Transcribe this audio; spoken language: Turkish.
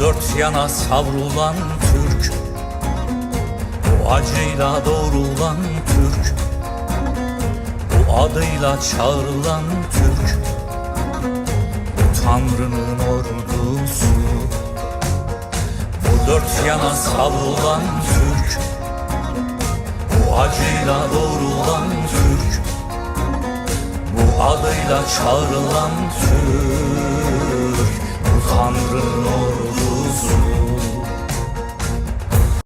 dört yana savrulan Türk. Bu acıyla doğrulan Türk. Bu adıyla çağrılan Türk. Bu Tanrı'nın ordusu. Bu dört yana savrulan Türk. Bu acıyla doğrulan Türk. Bu adıyla çağrılan Türk